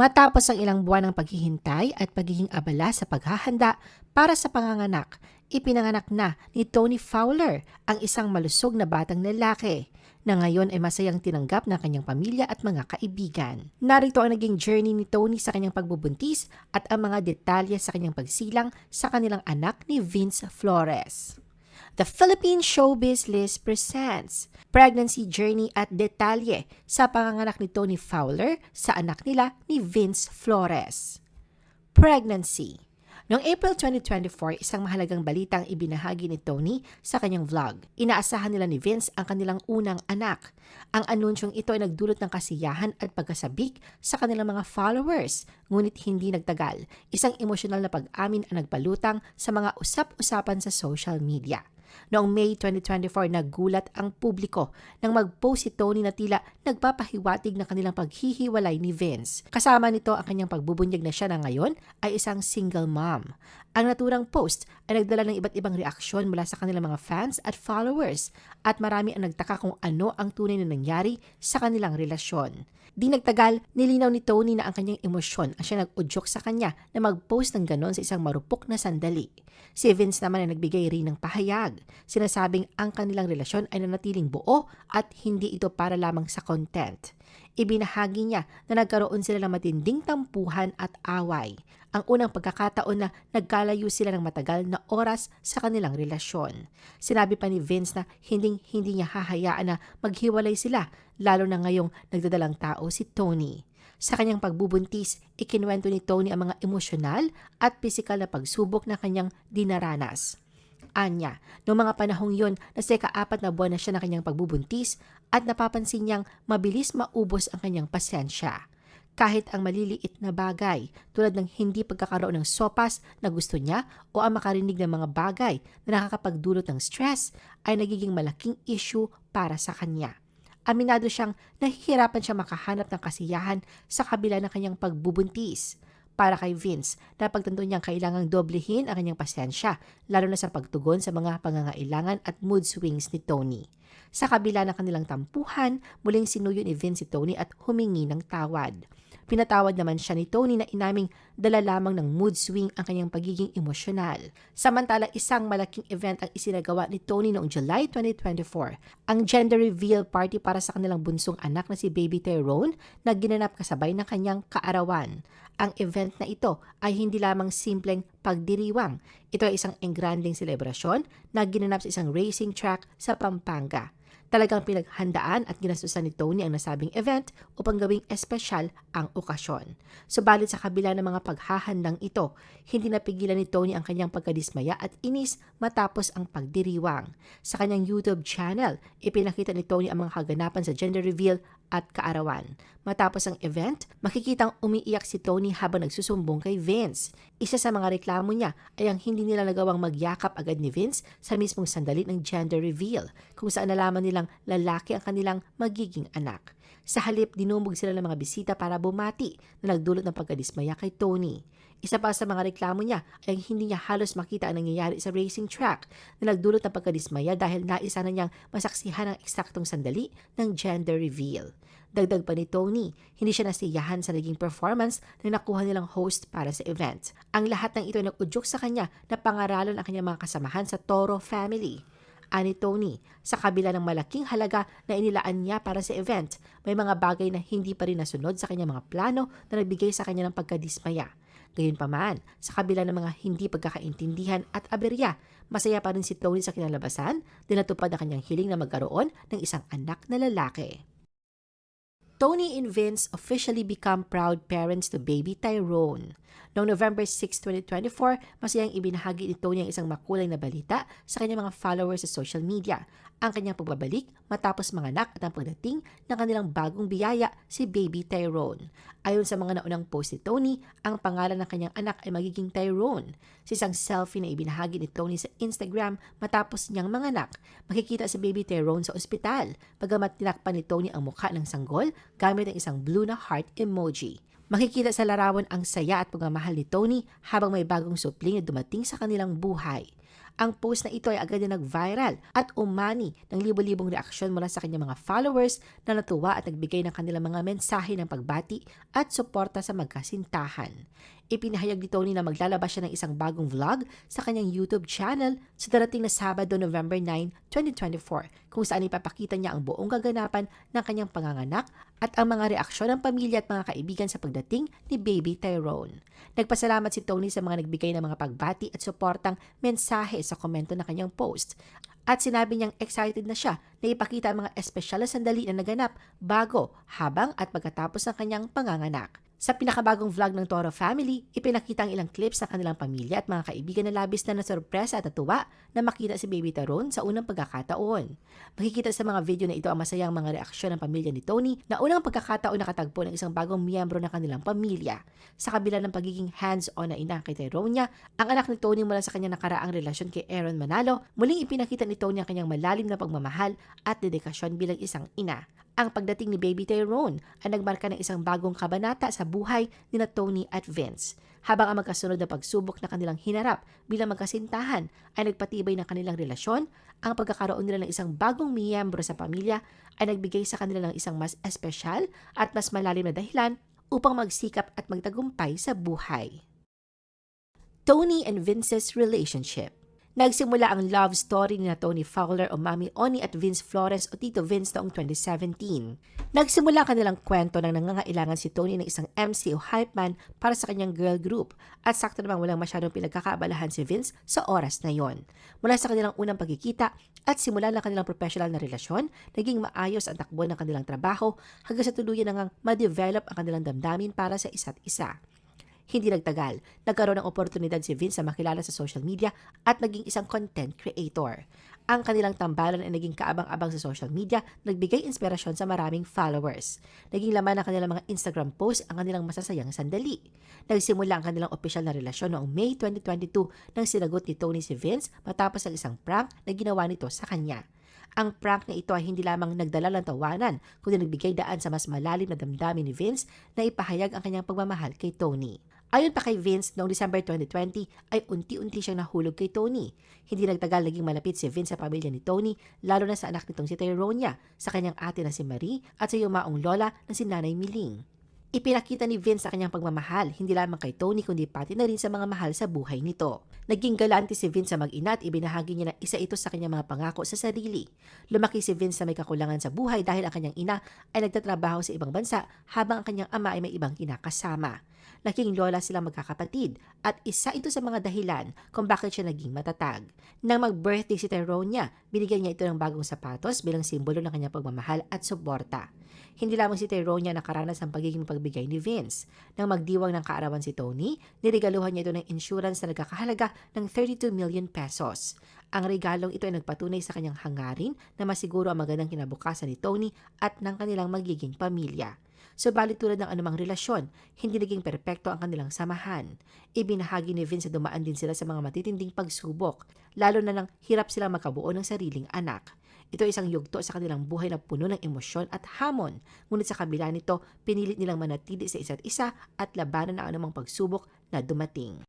Matapos ang ilang buwan ng paghihintay at pagiging abala sa paghahanda para sa panganganak, ipinanganak na ni Tony Fowler ang isang malusog na batang lalaki na ngayon ay masayang tinanggap ng kanyang pamilya at mga kaibigan. Narito ang naging journey ni Tony sa kanyang pagbubuntis at ang mga detalye sa kanyang pagsilang sa kanilang anak ni Vince Flores. The Philippine Showbiz List presents Pregnancy Journey at Detalye sa panganganak ni Tony Fowler sa anak nila ni Vince Flores. Pregnancy Noong April 2024, isang mahalagang balita ang ibinahagi ni Tony sa kanyang vlog. Inaasahan nila ni Vince ang kanilang unang anak. Ang anunsyong ito ay nagdulot ng kasiyahan at pagkasabik sa kanilang mga followers, ngunit hindi nagtagal. Isang emosyonal na pag-amin ang nagpalutang sa mga usap-usapan sa social media. Noong May 2024, nagulat ang publiko nang mag-post si Tony na tila nagpapahiwatig ng kanilang paghihiwalay ni Vince. Kasama nito ang kanyang pagbubunyag na siya na ngayon ay isang single mom. Ang naturang post ay nagdala ng iba't ibang reaksyon mula sa kanilang mga fans at followers at marami ang nagtaka kung ano ang tunay na nangyari sa kanilang relasyon. Di nagtagal, nilinaw ni Tony na ang kanyang emosyon ang siya nag-udyok sa kanya na mag-post ng ganon sa isang marupok na sandali. Si Vince naman ay nagbigay rin ng pahayag. Sinasabing ang kanilang relasyon ay nanatiling buo at hindi ito para lamang sa content. Ibinahagi niya na nagkaroon sila ng matinding tampuhan at away. Ang unang pagkakataon na nagkalayo sila ng matagal na oras sa kanilang relasyon. Sinabi pa ni Vince na hindi hindi niya hahayaan na maghiwalay sila lalo na ngayong nagdadalang tao si Tony. Sa kanyang pagbubuntis, ikinuwento ni Tony ang mga emosyonal at pisikal na pagsubok na kanyang dinaranas. Anya, noong mga panahong yon na sa kaapat na buwan na siya na kanyang pagbubuntis at napapansin niyang mabilis maubos ang kanyang pasensya. Kahit ang maliliit na bagay tulad ng hindi pagkakaroon ng sopas na gusto niya o ang makarinig ng mga bagay na nakakapagdulot ng stress ay nagiging malaking issue para sa kanya. Aminado siyang nahihirapan siya makahanap ng kasiyahan sa kabila ng kanyang pagbubuntis para kay Vince na pagtanto niyang kailangang doblehin ang kanyang pasensya, lalo na sa pagtugon sa mga pangangailangan at mood swings ni Tony. Sa kabila ng kanilang tampuhan, muling sinuyo ni Vince si Tony at humingi ng tawad. Pinatawad naman siya ni Tony na inaming dala lamang ng mood swing ang kanyang pagiging emosyonal. Samantala, isang malaking event ang isinagawa ni Tony noong July 2024, ang gender reveal party para sa kanilang bunsong anak na si Baby Tyrone na ginanap kasabay ng kanyang kaarawan. Ang event na ito ay hindi lamang simpleng pagdiriwang. Ito ay isang engranding selebrasyon na ginanap sa isang racing track sa Pampanga. Talagang pinaghandaan at ginastusan ni Tony ang nasabing event upang gawing espesyal ang okasyon. Subalit sa kabila ng mga paghahandang ito, hindi napigilan ni Tony ang kanyang pagkadismaya at inis matapos ang pagdiriwang. Sa kanyang YouTube channel, ipinakita ni Tony ang mga kaganapan sa gender reveal at kaarawan. Matapos ang event, makikitang umiiyak si Tony habang nagsusumbong kay Vince. Isa sa mga reklamo niya ay ang hindi nila nagawang magyakap agad ni Vince sa mismong sandali ng gender reveal, kung saan nalaman nilang lalaki ang kanilang magiging anak. Sa halip, dinumog sila ng mga bisita para bumati na nagdulot ng pagkadismaya kay Tony. Isa pa sa mga reklamo niya ay hindi niya halos makita ang nangyayari sa racing track na nagdulot ng pagkadismaya dahil naisa na niyang masaksihan ang eksaktong sandali ng gender reveal. Dagdag pa ni Tony, hindi siya nasiyahan sa naging performance na nakuha nilang host para sa event. Ang lahat ng ito ay nag-udyok sa kanya na pangaralan ang kanyang mga kasamahan sa Toro family. Ani Tony, sa kabila ng malaking halaga na inilaan niya para sa event, may mga bagay na hindi pa rin nasunod sa kanyang mga plano na nagbigay sa kanya ng pagkadismaya. Gayunpaman, sa kabila ng mga hindi pagkakaintindihan at aberya, masaya pa rin si Tony sa kinalabasan, dinatupad ang kanyang hiling na magkaroon ng isang anak na lalaki. Tony and Vince officially become proud parents to baby Tyrone. Noong November 6, 2024, masayang ibinahagi ni Tony ang isang makulay na balita sa kanyang mga followers sa social media, ang kanyang pagbabalik matapos manganak at ang pagdating ng kanilang bagong biyaya, si baby Tyrone. Ayon sa mga naunang post ni Tony, ang pangalan ng kanyang anak ay magiging Tyrone. Sa isang selfie na ibinahagi ni Tony sa Instagram matapos niyang manganak, makikita si baby Tyrone sa ospital, bagamat tinakpan ni Tony ang mukha ng sanggol gamit ang isang blue na heart emoji. Makikita sa larawan ang saya at pagmamahal ni Tony habang may bagong supling na dumating sa kanilang buhay. Ang post na ito ay agad na nag-viral at umani ng libo-libong reaksyon mula sa kanyang mga followers na natuwa at nagbigay ng kanilang mga mensahe ng pagbati at suporta sa magkasintahan. Ipinahayag ni Tony na maglalabas siya ng isang bagong vlog sa kanyang YouTube channel sa darating na Sabado, November 9, 2024, kung saan ipapakita niya ang buong kaganapan ng kanyang panganganak at ang mga reaksyon ng pamilya at mga kaibigan sa pagdating ni Baby Tyrone. Nagpasalamat si Tony sa mga nagbigay ng mga pagbati at suportang mensahe sa komento ng kanyang post. At sinabi niyang excited na siya na ipakita ang mga espesyal na sandali na naganap bago, habang at pagkatapos ng kanyang panganganak. Sa pinakabagong vlog ng Toro family, ipinakita ang ilang clips ng kanilang pamilya at mga kaibigan na labis na nasurpresa at natuwa na makita si Baby Taron sa unang pagkakataon. Makikita sa mga video na ito ang masayang mga reaksyon ng pamilya ni Tony na unang pagkakataon nakatagpo ng isang bagong miyembro ng kanilang pamilya. Sa kabila ng pagiging hands-on na ina kay Tyronia, ang anak ni Tony mula sa kanyang nakaraang relasyon kay Aaron Manalo, muling ipinakita ni Tony ang kanyang malalim na pagmamahal at dedikasyon bilang isang ina. Ang pagdating ni Baby Tyrone ay nagmarka ng isang bagong kabanata sa buhay ni na Tony at Vince. Habang ang magkasunod na pagsubok na kanilang hinarap bilang magkasintahan ay nagpatibay ng kanilang relasyon, ang pagkakaroon nila ng isang bagong miyembro sa pamilya ay nagbigay sa kanila ng isang mas espesyal at mas malalim na dahilan upang magsikap at magtagumpay sa buhay. Tony and Vince's relationship Nagsimula ang love story ni na Tony Fowler o Mami Oni at Vince Flores o Tito Vince noong 2017. Nagsimula ang kanilang kwento nang nangangailangan si Tony ng isang MC o hype man para sa kanyang girl group at sakto namang walang masyadong pinagkakaabalahan si Vince sa oras na yon. Mula sa kanilang unang pagkikita at simula ng kanilang professional na relasyon, naging maayos ang takbo ng kanilang trabaho hanggang sa tuluyan nang ma-develop ang kanilang damdamin para sa isa't isa. Hindi nagtagal, nagkaroon ng oportunidad si Vince na makilala sa social media at naging isang content creator. Ang kanilang tambalan ay naging kaabang-abang sa social media, nagbigay inspirasyon sa maraming followers. Naging laman ng kanilang mga Instagram posts ang kanilang masasayang sandali. Nagsimula ang kanilang opisyal na relasyon noong May 2022 nang sinagot ni Tony si Vince matapos ang isang prank na ginawa nito sa kanya. Ang prank na ito ay hindi lamang nagdala ng tawanan, kundi nagbigay daan sa mas malalim na damdamin ni Vince na ipahayag ang kanyang pagmamahal kay Tony. Ayon pa kay Vince, noong December 2020 ay unti-unti siyang nahulog kay Tony. Hindi nagtagal naging malapit si Vince sa pamilya ni Tony, lalo na sa anak nitong si Tyronia, sa kanyang ate na si Marie at sa yumaong lola na si Nanay Miling. Ipinakita ni Vince sa kanyang pagmamahal, hindi lamang kay Tony kundi pati na rin sa mga mahal sa buhay nito. Naging galante si Vince sa mag-ina at ibinahagi niya na isa ito sa kanyang mga pangako sa sarili. Lumaki si Vince na may kakulangan sa buhay dahil ang kanyang ina ay nagtatrabaho sa ibang bansa habang ang kanyang ama ay may ibang kinakasama. Laking lola silang magkakapatid at isa ito sa mga dahilan kung bakit siya naging matatag. Nang mag-birthday si Tyronia, binigyan niya ito ng bagong sapatos bilang simbolo ng kanyang pagmamahal at suporta. Hindi lamang si Tyronia nakaranas ng pagiging pagbigay ni Vince. Nang magdiwang ng kaarawan si Tony, niregaluhan niya ito ng insurance na nagkakahalaga ng 32 million pesos. Ang regalong ito ay nagpatunay sa kanyang hangarin na masiguro ang magandang kinabukasan ni Tony at ng kanilang magiging pamilya. Subalit tulad ng anumang relasyon, hindi naging perpekto ang kanilang samahan. Ibinahagi ni Vince na dumaan din sila sa mga matitinding pagsubok, lalo na nang hirap silang makabuo ng sariling anak. Ito ay isang yugto sa kanilang buhay na puno ng emosyon at hamon. Ngunit sa kabila nito, pinilit nilang manatili sa isa't isa at labanan ang anumang pagsubok na dumating.